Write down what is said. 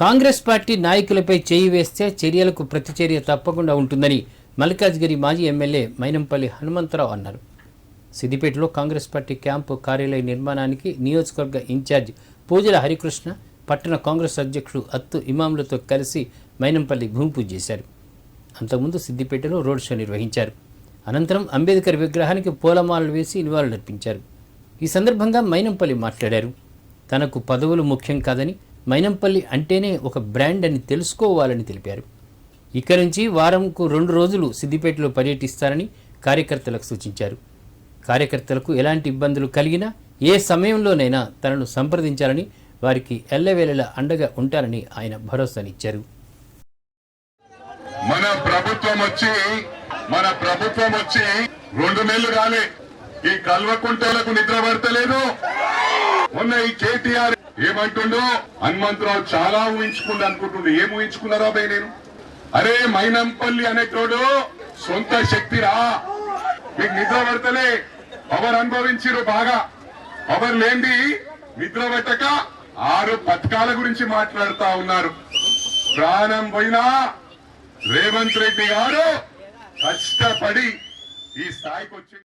Congress party నాయకులపై చేయి వేస్తే చర్యలకు ప్రతిచర్య తప్పకుండా ఉంటుందని మల్కాజ్గిరి మాజీ ఎమ్మెల్యే మైనంపల్లి హనుమంతరావు అన్నారు. సిద్దిపేటలో కాంగ్రెస్ పార్టీ క్యాంపు కార్యాలయ నిర్మాణానికి నియోజకవర్గ ఇన్ఛార్జ్ పూజల హరికృష్ణ పట్టణ కాంగ్రెస్ అధ్యక్షుడు అత్తు ఇమాములతో కలిసి మైనంపల్లి భూమి పూజ చేశారు. అంతకుముందు సిద్దిపేటలో రోడ్ షో నిర్వహించారు. అనంతరం అంబేద్కర్ విగ్రహానికి పూలమాలలు వేసి నివాళులర్పించారు. ఈ సందర్భంగా మైనంపల్లి మాట్లాడారు. తనకు పదవులు ముఖ్యం కాదని మైనంపల్లి అంటేనే ఒక బ్రాండ్ అని తెలుసుకోవాలని తెలిపారు. ఇక నుంచి వారంకు రెండు రోజులు సిద్దిపేటలో పర్యటిస్తారని కార్యకర్తలకు సూచించారు. కార్యకర్తలకు ఎలాంటి ఇబ్బందులు కలిగినా ఏ సమయంలోనైనా తనను సంప్రదించాలని వారికి ఎల్లవేళలా అండగా ఉంటారని ఆయన భరోసానిచ్చారు. మన ప్రభుత్వం వచ్చి మన ప్రభుత్వం వచ్చి రెండు నెలలు రాలే. ఈ కల్వకుంటలకు నిద్ర పడతలేదు. మొన్న ఈ కేటీఆర్ ఏమంటుండో హనుమంతరావు చాలా ఊహించుకుండు అనుకుంటుండు. ఏం ఊహించుకున్నారా బై నేను? అరే మైనంపల్లి అనేటోడు సొంత శక్తిరా. మీకు నిద్ర పడతలే. పవర్ అనుభవించిరు బాగా. పవర్ లేండి నిద్ర పెట్టక ఆరు పథకాల గురించి మాట్లాడుతా ఉన్నారు. ప్రాణం పోయినా రేవంత్ రెడ్డి గారు కష్టపడి ఈ స్థాయికి వచ్చి